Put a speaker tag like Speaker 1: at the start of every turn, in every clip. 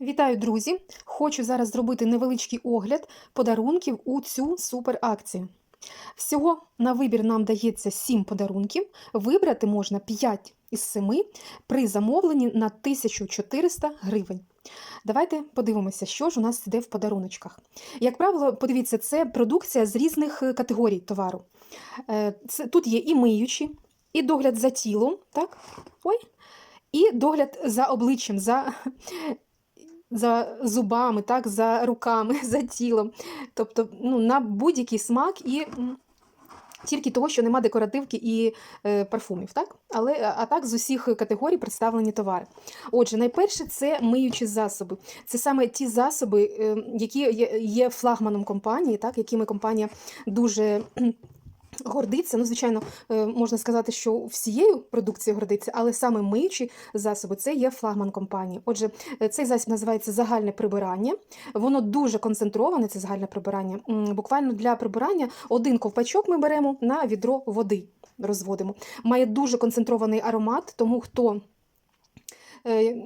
Speaker 1: Вітаю, друзі! Хочу зараз зробити невеличкий огляд подарунків у цю суперакцію. Всього на вибір нам дається 7 подарунків. Вибрати можна 5 із 7 при замовленні на 1400 гривень. Давайте подивимося, що ж у нас йде в подаруночках. Як правило, подивіться, це продукція з різних е, категорій товару. Е, Це, тут є і миючі, і догляд за тілом, так? Ой, і догляд за обличчям, за за зубами, так, за руками, за тілом. Тобто ну, на будь-який смак і тільки того, що нема декоративки і е, парфумів. Так? Але, а так з усіх категорій представлені товари. Отже, найперше це миючі засоби. Це саме ті засоби, е, які є, флагманом компанії, так, якими компанія дуже. Гордиться, ну, звичайно, е, можна сказати, що всією продукцією гордиться, але саме миючі засоби це є флагман компанії. Отже, е, цей засіб називається загальне прибирання. Воно дуже концентроване, це загальне прибирання. Буквально для прибирання один ковпачок ми беремо на відро води, розводимо. Має дуже концентрований аромат, тому хто. е,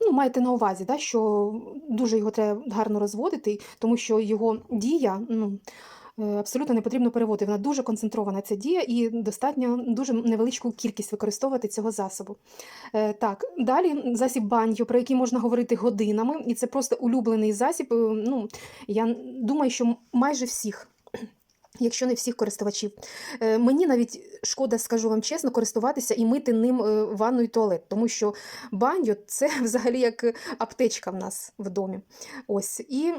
Speaker 1: Ну, маєте на увазі, да, що дуже його треба гарно розводити, тому що його дія ну, абсолютно не потрібно переводити. Вона дуже концентрована ця дія і достатньо дуже невеличку кількість використовувати цього засобу. Е, Так, далі засіб баньо, про який можна говорити годинами, і це просто улюблений засіб. е, Ну, я думаю, що майже всіх. Якщо не всіх користувачів. Е, Мені навіть шкода, скажу вам чесно, користуватися і мити ним е, ванну і туалет, тому що баньо це взагалі як аптечка в нас в домі. Ось. І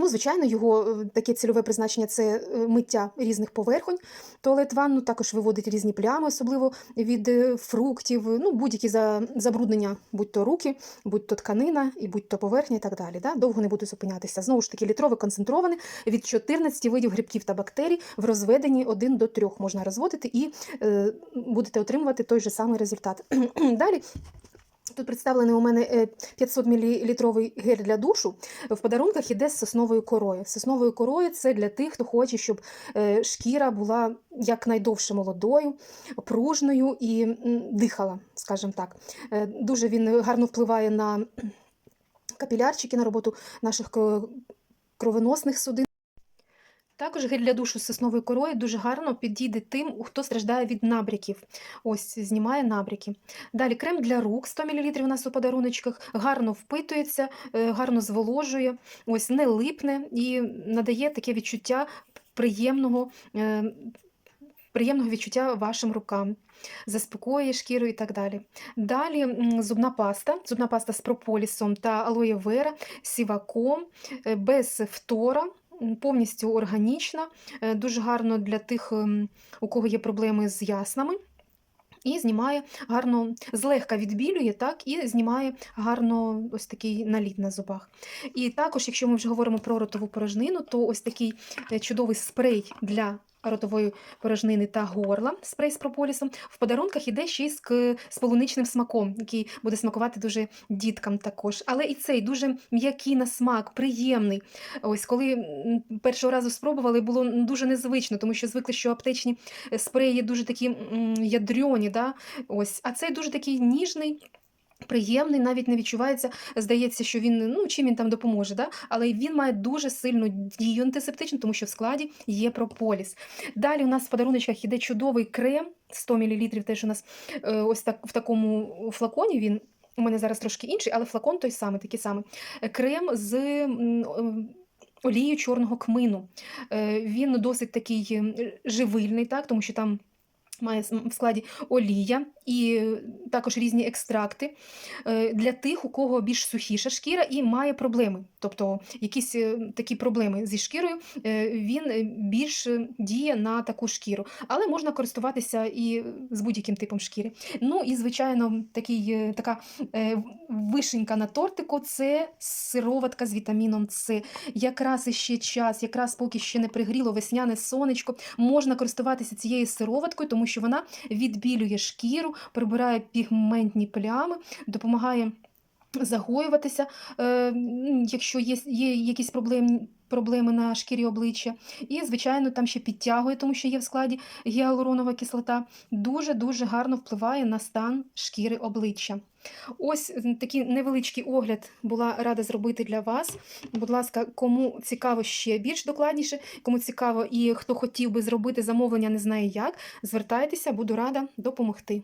Speaker 1: Ну, звичайно, його е, таке цільове призначення це е, миття різних поверхонь. Туалет ванну також виводить різні плями, особливо від е, фруктів, ну, будь-які за- забруднення, будь то руки, будь то тканина, і будь то поверхня і так далі. Да? Довго не буду зупинятися. Знову ж таки, літрове концентроване від 14 видів грибків та бактерій в розведенні 1 до 3 можна розводити і е, будете отримувати той же самий результат. Далі Тут представлений у мене е, 500 мл гель для душу. В подарунках іде з сосновою корою. Сосновою корою це для тих, хто хоче, щоб е, шкіра була якнайдовше молодою, пружною і дихала, скажімо так. Е, Дуже він гарно впливає на капілярчики, на роботу наших кровоносних судин. Також гель для душу з сосновою корою дуже гарно підійде тим, хто страждає від набряків. Ось знімає набряки. Далі крем для рук 100 мл у нас у подаруночках, гарно впитується, е, гарно зволожує, ось не липне і надає таке відчуття приємного. е, Приємного відчуття вашим рукам, заспокоює шкіру і так далі. Далі зубна паста, зубна паста з прополісом та алоє вера, сіваком, е, без фтора, повністю органічна, е, дуже гарно для тих, ем, у кого є проблеми з яснами. І знімає гарно, злегка відбілює, так, і знімає гарно ось такий наліт на зубах. І також, якщо ми вже говоримо про ротову порожнину, то ось такий е, чудовий спрей для ротової порожнини та горла, спрей з прополісом. В подарунках іде ще з, полуничним смаком, який буде смакувати дуже діткам також. Але і цей дуже м'який на смак, приємний. Ось коли першого разу спробували, було дуже незвично, тому що звикли, що аптечні е, спреї дуже такі ядрьоні, да? Ось, а цей дуже такий ніжний. Приємний, навіть не відчувається, здається, що він ну чим він там допоможе, да? але він має дуже сильну дію антисептичну, тому що в складі є прополіс. Далі у нас в подаруночках іде чудовий крем 100 мл, теж у нас е, ось так в такому флаконі. Він у мене зараз трошки інший, але флакон той самий, такий самий. Крем з е, олією чорного кмину. Е, Він досить такий живильний, так, тому що там. Має в складі олія і також різні екстракти е, для тих, у кого більш сухіша шкіра і має проблеми. Тобто якісь е, такі проблеми зі шкірою, е, він більш діє на таку шкіру. Але можна користуватися і з будь-яким типом шкіри. Ну і, звичайно, такий, така вишенька на тортику це сироватка з вітаміном С. Якраз іще час, якраз поки ще не пригріло весняне сонечко, можна користуватися цією сироваткою, тому що вона відбілює шкіру, прибирає пігментні плями, допомагає загоюватися, е, якщо є, є якісь проблем, проблеми на шкірі обличчя. І, звичайно, там ще підтягує, тому що є в складі гіалуронова кислота. Дуже-дуже гарно впливає на стан шкіри обличчя. Ось такий невеличкий огляд була рада зробити для вас. Будь ласка, кому цікаво ще більш докладніше, кому цікаво і хто хотів би зробити замовлення, не знає як, звертайтеся, буду рада допомогти.